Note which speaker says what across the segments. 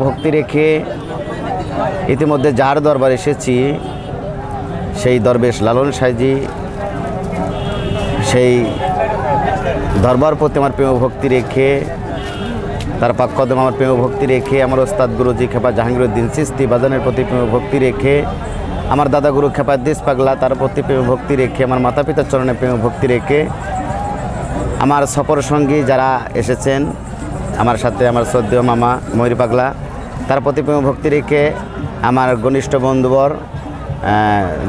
Speaker 1: ভক্তি রেখে ইতিমধ্যে যার দরবার এসেছি, সেই দরবেশ লালন সাইজি, সেই দরবার প্রতি আমার প্রেম ভক্তি রেখে, তার পাক্কদম আমার প্রেম ভক্তি রেখে, আমার ওস্তাদ গুরুজি খেপা জাহাঙ্গীরুদ্দিন সিস্তি বাজানের প্রতি প্রেম ভক্তি রেখে, আমার দাদা গুরু খেপা দেশ পাগলা, তার প্রতি প্রেম ভক্তি রেখে, আমার মাতা পিতার চরণে প্রেম ভক্তি রেখে, আমার সফর সঙ্গী যারা এসেছেন, আমার সাথে আমার শ্রদ্ধেয় মামা ময়ূর পাগলা তার প্রতি প্রেম ভক্তি রেখে আমার ঘনিষ্ঠ বন্ধুবর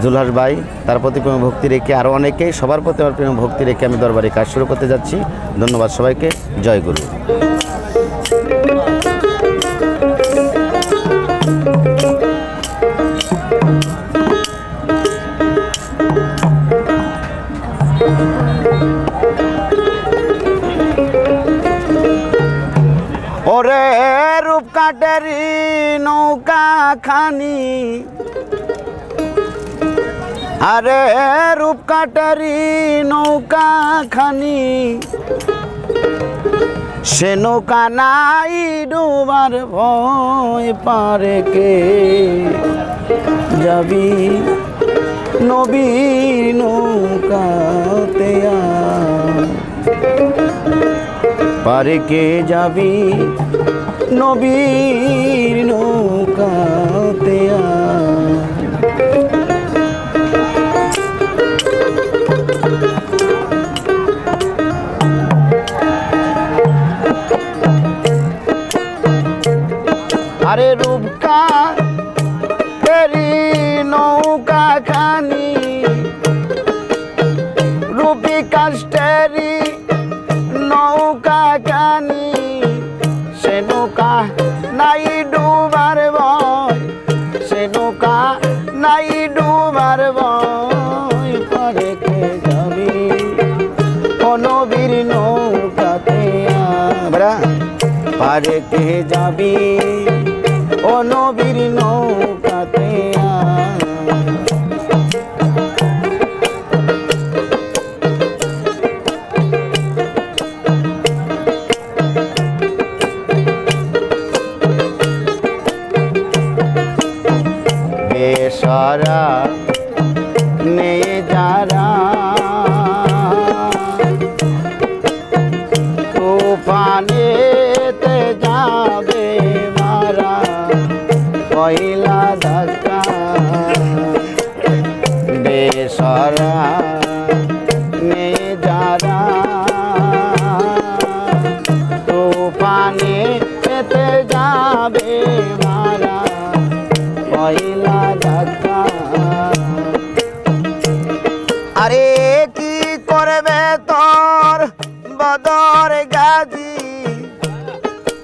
Speaker 1: জুলহাস ভাই, তার প্রতি প্রেম ভক্তি রেখে আরও অনেকেই, সবার প্রতি আমার প্রেম ভক্তি রেখে আমি দরবারে কাজ শুরু করতে যাচ্ছি। ধন্যবাদ সবাইকে। জয় গুরু। খানি আরে রূপ কাটারি নৌকা খানি সে নৌকা নাই ডুবার ভয় পারে কে? যাবি নবীর পারে কে যাবি নবীর নৌকাতে পারে কে যাবি। ও নবীর নৌকাতে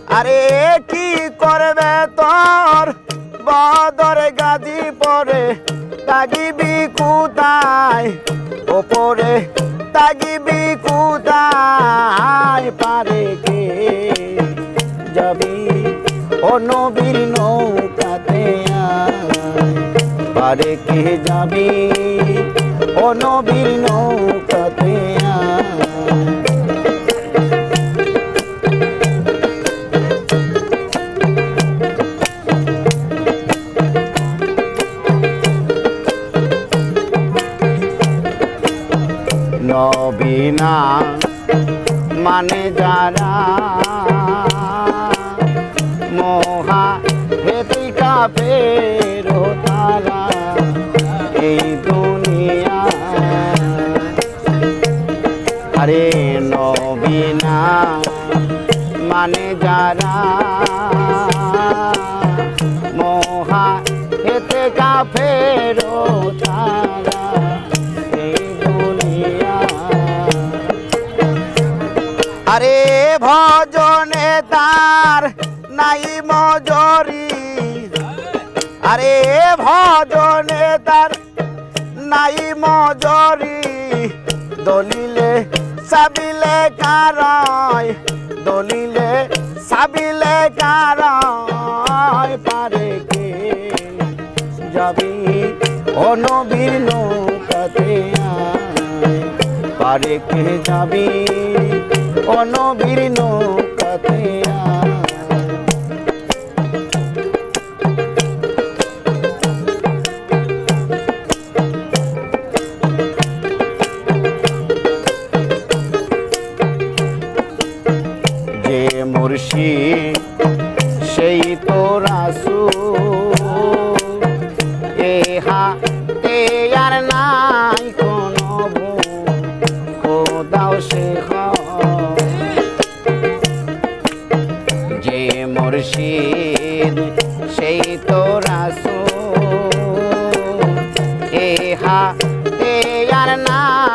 Speaker 1: আরে কি করবে তোর? বদর গাজী পরে তাগিবি কুতায় ওপরে তাগিবি কুতায় পারে কে? যাবি ও নবীর নৌকাতে। পারে কে যাবি ও নবীর নৌকাতে মোহা হেতিকা ফেরো তারা এই দুনিয়া। আরে নবীনা মানে যারা মোহা হেতে কা ফেরো তারা এই দুনিয়া। আরে ভজনে তার নাই মজরি আরে ভজনে তার নাই মজরি দলিলে সাবিলে কারয় দলিলে সাবিলে কারয় পারে কে যাবি ও নবীর নৌকাতে। পারে কে যাবি ও নবীর নৌকাতে আয়। তে আর নাই কোনো খোদাও সে যে মুর্শিদ, সেই তো রাসু এহা তে আর নাই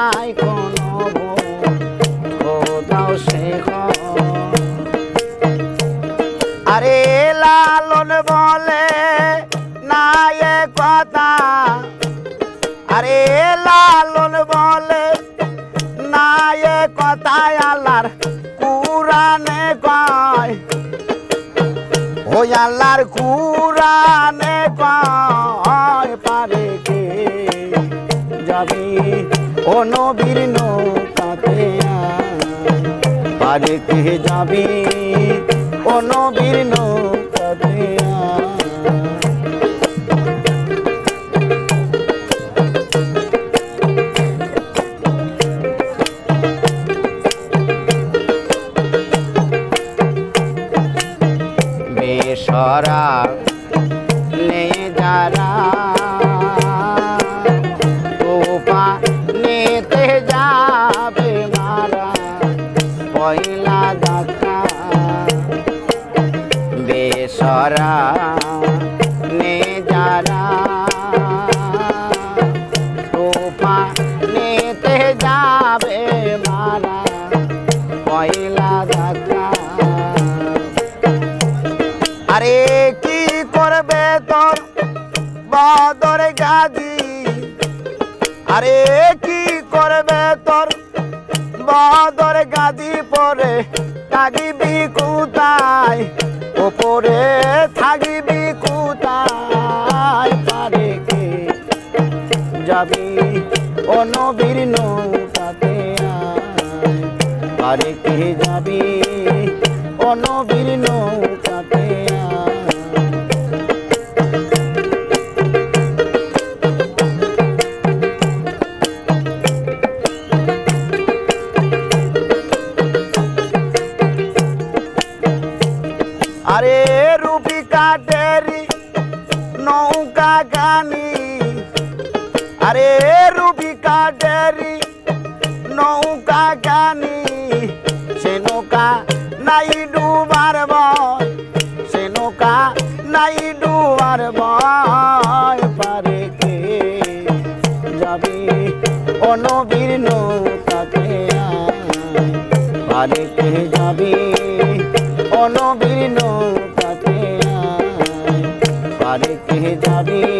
Speaker 1: কুরানে পায় পারে কে যাবি ও নবীর নৌকাতে। পারে কে যাবি ও নবীর নৌকাতে পয়লা দেখা। বেসরা নে যারা। তোপা নেতে যাবে মারা। পয়লা দেখা। আরে কি করবে তোর বদর গাজী? আরে কি করবে তোর বদর গাদি পরে থাকিবি কুতাই ওপরে থাকিবি কুতাই পারে কে যাবি? ও নবীর নৌকাতে। পারে কে যাবি? ও নবীর আরে রুবি কাটেরি নৌকা গানি। আরে রুবি কাটেরি নৌকা গানি। সে নৌকা নাই ডুবার ভয় সে নৌকা নাই ডুবার পারে কে যাবি অনবীর নৌকাতে। পারে কে যাবি পারে কে যাবি